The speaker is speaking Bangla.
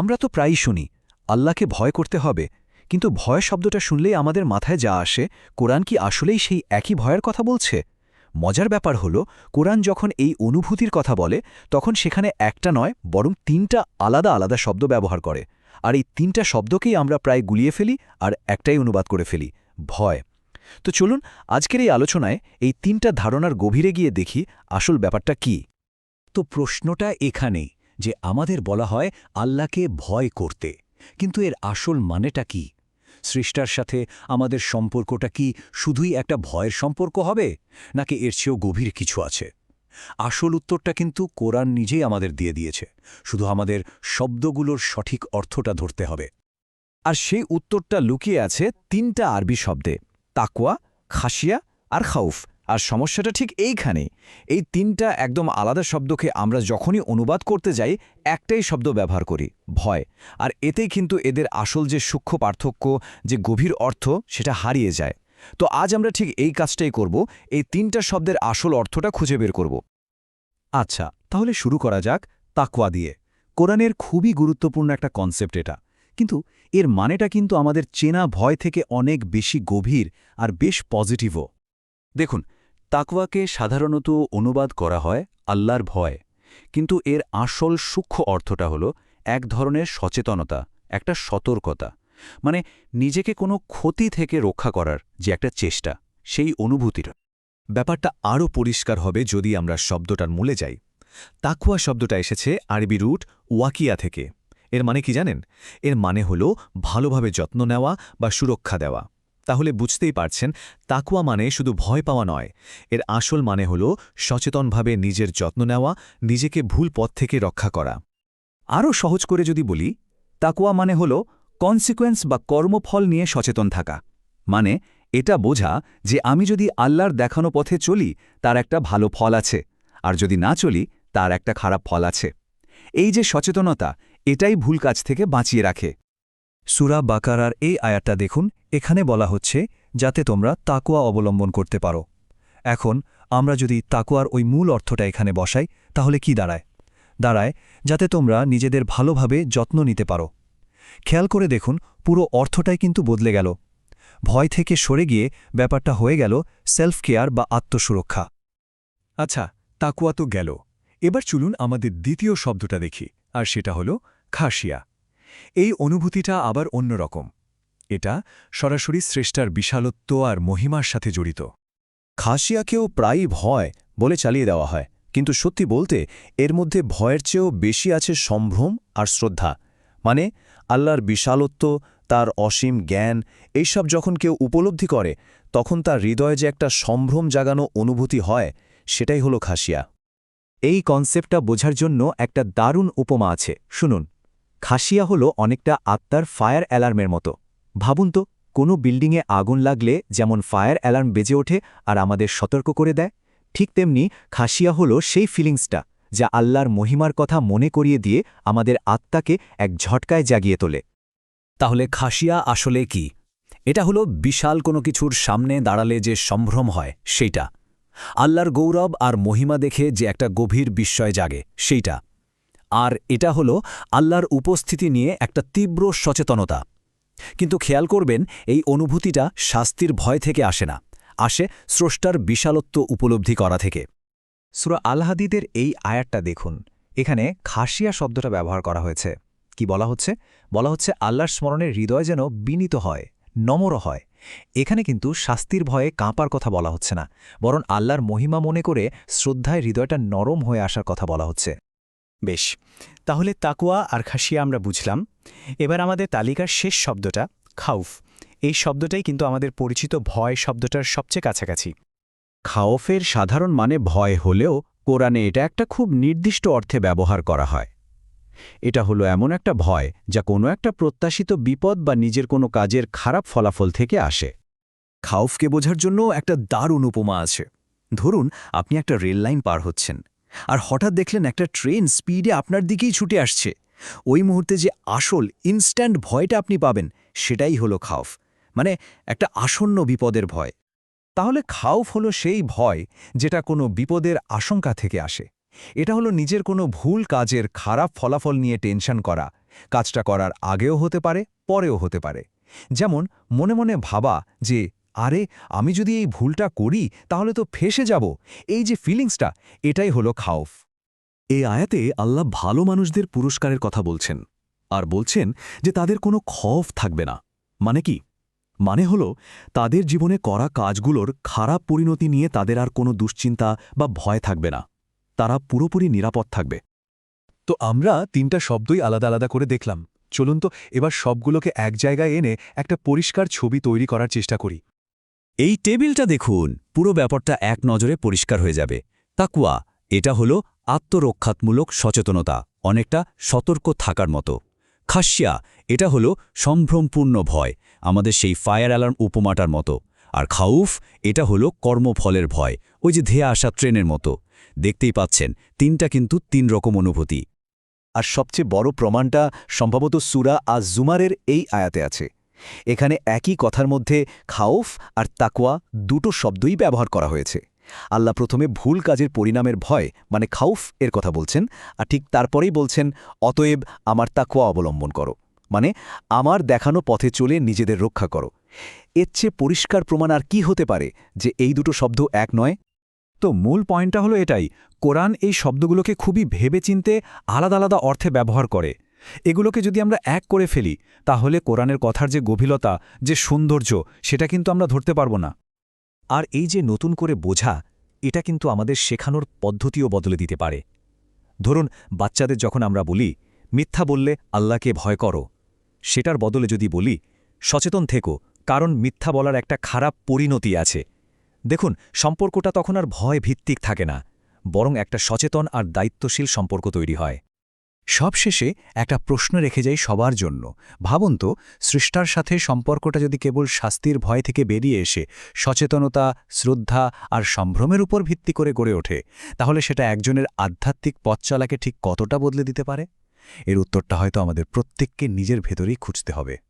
আমরা তো প্রায়ই শুনি, আল্লাহকে ভয় করতে হবে, কিন্তু ভয় শব্দটা শুনলেই আমাদের মাথায় যা আসে, কোরআন কি আসলেই সেই একই ভয়ের কথা বলছে? মজার ব্যাপার হলো, কোরআন যখন এই অনুভূতির কথা বলে, তখন সেখানে একটা নয়, বরং তিনটা আলাদা আলাদা শব্দ ব্যবহার করে। আর এই তিনটা শব্দকেই আমরা প্রায় গুলিয়ে ফেলি আর একটাই অনুবাদ করে ফেলি, ভয়। তো চলুন, আজকের এই আলোচনায় এই তিনটা ধারণার গভীরে গিয়ে দেখি আসল ব্যাপারটা কি। তো প্রশ্নটা এখানেই। যে আমাদের বলা হয় আল্লাহকে ভয় করতে। কিন্তু এর আসল মানেটা কি? সৃষ্টার সাথে আমাদের সম্পর্কটা কি শুধুই একটা ভয়ের সম্পর্ক হবে, নাকি এর চেয়েও গভীর কিছু আছে? আসল উত্তরটা কিন্তু কোরআন নিজেই আমাদের দিয়ে দিয়েছে, শুধু আমাদের শব্দগুলোর সঠিক অর্থটা ধরতে হবে। আর সেই উত্তরটা লুকিয়ে আছে তিনটা আরবি শব্দে, তাকওয়া খাসিয়া আর খাউফ। আর সমস্যাটা ঠিক এইখানে। এই তিনটা একদম আলাদা শব্দকে আমরা যখনই অনুবাদ করতে যাই, একটাই শব্দ ব্যবহার করি, ভয়। আর এতেই কিন্তু এদের আসল যে সূক্ষ্ম পার্থক্য, যে গভীর অর্থ, সেটা হারিয়ে যায়। তো আজ আমরা ঠিক এই কাজটাই করব, এই তিনটা শব্দের আসল অর্থটা খুঁজে বের করব। আচ্ছা তাহলে শুরু করা যাক তাকওয়া দিয়ে। কোরআনের খুবই গুরুত্বপূর্ণ একটা কনসেপ্ট এটা। কিন্তু এর মানেটা কিন্তু আমাদের চেনা ভয় থেকে অনেক বেশি গভীর আর বেশ পজিটিভও। দেখুন তাকওয়াকে সাধারণত অনুবাদ করা হয় আল্লাহর ভয়, কিন্তু এর আসল সূক্ষ্ম অর্থটা হল এক ধরনের সচেতনতা, একটা সতর্কতা মানে নিজেকে কোনো ক্ষতি থেকে রক্ষা করার যে একটা চেষ্টা, সেই অনুভূতির। ব্যাপারটা আরও পরিষ্কার হবে যদি আমরা শব্দটার মূলে যাই। তাকুয়া শব্দটা এসেছে আরবি রুট ওয়াকিয়া থেকে। এর মানে কি জানেন? এর মানে হল ভালোভাবে যত্ন নেওয়া বা সুরক্ষা দেওয়া। তাহলে বুঝতেই পারছেন, তাকুয়া মানে শুধু ভয় পাওয়া নয়। এর আসল মানে হল সচেতনভাবে নিজের যত্ন নেওয়া, নিজেকে ভুল পথ থেকে রক্ষা করা। আরও সহজ করে যদি বলি, তাকুয়া মানে হল কনসিকোয়েন্স বা কর্মফল নিয়ে সচেতন থাকা। মানে এটা বোঝা যে আমি যদি আল্লাহর দেখানো পথে চলি, তার একটা ভালো ফল আছে, আর যদি না চলি, তার একটা খারাপ ফল আছে। এই যে সচেতনতা, এটাই ভুল কাজ থেকে বাঁচিয়ে রাখে। সুরা বাকারার এই আয়াতটা দেখুন, এখানে বলা হচ্ছে, যাতে তোমরা তাকুয়া অবলম্বন করতে পারো। এখন, আমরা যদি তাকুয়ার ওই মূল অর্থটা এখানে বসাই, তাহলে কি দাঁড়ায়? দাঁড়ায়, যাতে তোমরা নিজেদের ভালোভাবে যত্ন নিতে পারো। খেয়াল করে দেখুন, পুরো অর্থটাই কিন্তু বদলে গেল। ভয় থেকে সরে গিয়ে ব্যাপারটা হয়ে গেল সেলফ কেয়ার বা আত্মসুরক্ষা। আচ্ছা তাকুয়া তো গেল। এবার চলুন আমাদের দ্বিতীয় শব্দটা দেখি, আর সেটা হল খাসিয়া। এই অনুভূতিটা আবার অন্যরকম এটা সরাসরি শ্রেষ্ঠার বিশালত্ব আর মহিমার সাথে জড়িত। খাসিয়াকেও প্রায়ই ভয় বলে চালিয়ে দেওয়া হয়, কিন্তু সত্যি বলতে এর মধ্যে ভয়ের চেয়েও বেশি আছে সম্ভ্রম আর শ্রদ্ধা। মানে আল্লাহর বিশালত্ব, তার অসীম জ্ঞান, এইসব যখন কেউ উপলব্ধি করে, তখন তার হৃদয়ে যে একটা সম্ভ্রম জাগানো অনুভূতি হয়, সেটাই হলো খাসিয়া। এই কনসেপ্টটা বোঝার জন্য একটা দারুণ উপমা আছে, শুনুন। খাসিয়া হল অনেকটা আত্মার ফায়ার অ্যালার্মের মতো। ভাবুন তো, কোনো বিল্ডিংয়ে আগুন লাগলে যেমন ফায়ার অ্যালার্ম বেজে ওঠে আর আমাদের সতর্ক করে দেয়, ঠিক তেমনি খাসিয়া হল সেই ফিলিংসটা যা আল্লাহর মহিমার কথা মনে করিয়ে দিয়ে আমাদের আত্মাকে এক ঝটকায় জাগিয়ে তোলে। তাহলে খাসিয়া আসলে কি? এটা হলো বিশাল কোনো কিছুর সামনে দাঁড়ালে যে সম্ভ্রম হয়, সেইটা। আল্লাহর গৌরব আর মহিমা দেখে যে একটা গভীর বিস্ময় জাগে, সেইটা। আর এটা হলো আল্লাহর উপস্থিতি নিয়ে একটা তীব্র সচেতনতা। কিন্তু খেয়াল করবেন, এই অনুভূতিটা শাস্তির ভয় থেকে আসে না, আসে স্রষ্টার বিশালত্ব উপলব্ধি করা থেকে। সুরা আলহাদিদের এই আয়াতটা দেখুন। এখানে খাসিয়া শব্দটা ব্যবহার করা হয়েছে। কি বলা হচ্ছে? বলা হচ্ছে আল্লাহর স্মরণের হৃদয় যেন বিনীত হয়, নমর হয়। এখানে কিন্তু শাস্তির ভয়ে কাঁপার কথা বলা হচ্ছে না, বরং আল্লাহর মহিমা মনে করে শ্রদ্ধায় হৃদয়টা নরম হয়ে আসার কথা বলা হচ্ছে। বেশ, তাহলে তাকুয়া আর খাসিয়া আমরা বুঝলাম। এবার আমাদের তালিকার শেষ শব্দটা, খাউফ। এই শব্দটাই কিন্তু আমাদের পরিচিত ভয় শব্দটার সবচেয়ে কাছাকাছি। খাওফের সাধারণ মানে ভয় হলেও কোরআনে এটা একটা খুব নির্দিষ্ট অর্থে ব্যবহার করা হয়। এটা হলো এমন একটা ভয় যা কোনো একটা প্রত্যাশিত বিপদ বা নিজের কোনো কাজের খারাপ ফলাফল থেকে আসে। খাউফকে বোঝার জন্য একটা দারুণ উপমা আছে। ধরুন, আপনি একটা রেল লাইন পার হচ্ছেন। আর হঠাৎ দেখলেন একটা ট্রেন স্পিডে আপনার দিকেই ছুটে আসছে। ওই মুহূর্তে যে আসল ইনস্ট্যান্ট ভয়টা আপনি পাবেন, সেটাই হলো খাউফ। মানে একটা আসন্ন বিপদের ভয়। তাহলে খাউফ হলো সেই ভয় যেটা কোনো বিপদের আশঙ্কা থেকে আসে। এটা হলো নিজের কোনো ভুল কাজের খারাপ ফলাফল নিয়ে টেনশন করা। কাজটা করার আগেও হতে পারে, পরেও হতে পারে। যেমন মনে মনে ভাবা যে আরে, আমি যদি এই ভুলটা করি, তাহলে তো ফেসে যাব। এই যে ফিলিংসটা এটাই হলো খাউফ এই আয়াতে আল্লাহ ভালো মানুষদের পুরস্কারের কথা বলছেন। আর বলছেন যে তাদের কোনো খফ থাকবে না। মানে কি? মানে হল, তাদের জীবনে করা কাজগুলোর খারাপ পরিণতি নিয়ে তাদের আর কোনো দুশ্চিন্তা বা ভয় থাকবে না। তারা পুরোপুরি নিরাপদ থাকবে। তো আমরা তিনটা শব্দই আলাদা আলাদা করে দেখলাম। চলুন তো, এবার সবগুলোকে এক জায়গায় এনে একটা পরিষ্কার ছবি তৈরি করার চেষ্টা করি। এই টেবিলটা দেখুন, পুরো ব্যাপারটা এক নজরে পরিষ্কার হয়ে যাবে। তাকুয়া, এটা হলো আত্মরক্ষাত্মূলক সচেতনতা, অনেকটা সতর্ক থাকার মতো। খাসিয়া, এটা হলো সম্ভ্রমপূর্ণ ভয়, আমাদের সেই ফায়ার অ্যালার্ম উপমাটার মতো। আর খাউফ, এটা হলো কর্মফলের ভয়, ওই যে ধেয়ে আসা ট্রেনের মতো। দেখতেই পাচ্ছেন, তিনটা কিন্তু তিন রকম অনুভূতি। আর সবচেয়ে বড় প্রমাণটা সম্ভবত সুরা আজ জুমারের এই আয়াতে আছে। এখানে একই কথার মধ্যে খাউফ আর তাকওয়া দুটো শব্দই ব্যবহার করা হয়েছে। আল্লাহ প্রথমে ভুল কাজের পরিণামের ভয় মানে খাউফ এর কথা বলছেন, আর ঠিক তারপরেই বলছেন, অতএব আমার তাকওয়া অবলম্বন করো মানে আমার দেখানো পথে চলে নিজেদের রক্ষা করো। এর চেয়ে পরিষ্কার প্রমাণ আর কি হতে পারে যে এই দুটো শব্দ এক নয়? তো মূল পয়েন্টটা হলো এটাই, কোরআন এই শব্দগুলোকে খুবই ভেবেচিন্তে আলাদা আলাদা অর্থে ব্যবহার করে। এগুলোকে যদি আমরা এক করে ফেলি, তাহলে কোরআনের কথার যে গভীরতা, যে সৌন্দর্য, সেটা কিন্তু আমরা ধরতে পারব না। আর এই যে নতুন করে বোঝা, এটা কিন্তু আমাদের শেখানোর পদ্ধতিও বদলে দিতে পারে। ধরুন, বাচ্চাদের যখন আমরা বলি, মিথ্যা বললে আল্লাহকে ভয় করো সেটার বদলে যদি বলি, সচেতন থেকো, কারণ মিথ্যা বলার একটা খারাপ পরিণতি আছে দেখুন, সম্পর্কটা তখন আর ভয় ভিত্তিক থাকে না, বরং একটা সচেতন আর দায়িত্বশীল সম্পর্ক তৈরি হয়। সবশেষে একটা প্রশ্ন রেখে যাই সবার জন্য। ভাবুন তো, সৃষ্টার সাথে সম্পর্কটা যদি কেবল শাস্তির ভয় থেকে বেরিয়ে এসে, সচেতনতা, শ্রদ্ধা আর সম্ভ্রমের উপর ভিত্তি করে গড়ে ওঠে, তাহলে সেটা একজনের আধ্যাত্মিক পথচালাকে ঠিক কতটা বদলে দিতে পারে? এর উত্তরটা হয়তো আমাদের প্রত্যেককে নিজের ভেতরেই খুঁজতে হবে।